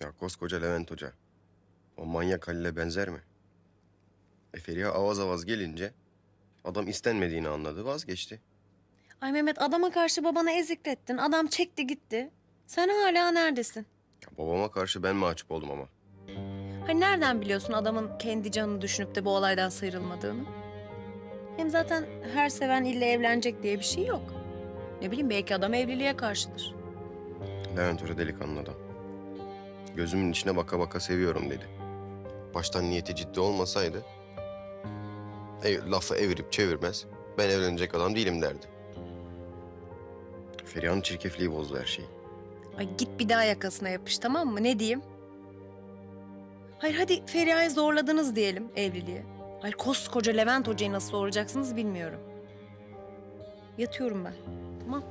Ya koskoca Levent Hoca. O manyak Halil'e benzer mi? E Feriha avaz avaz gelince adam istenmediğini anladı vazgeçti. Ay Mehmet adama karşı babana eziklettin. Adam çekti gitti. Sen hala neredesin? Ya babama karşı ben mahcup oldum ama. Hani nereden biliyorsun adamın kendi canını düşünüp de bu olaydan sıyrılmadığını? Hem zaten her seven ille evlenecek diye bir şey yok. Ne bileyim belki adam evliliğe karşıdır. Levent Hoca delikanlı adam. Gözümün içine baka baka seviyorum dedi. Baştan niyeti ciddi olmasaydı... ev- lafı evirip çevirmez. Ben evlenecek adam değilim derdi. Feriha'nın çirkefliği bozdu her şeyi. Ay git bir daha yakasına yapış tamam mı? Ne diyeyim? Hayır hadi Feriha'yı zorladınız diyelim evliliğe. Hayır koskoca Levent Hoca'yı nasıl doğuracaksınız bilmiyorum. Yatıyorum ben. Tamam.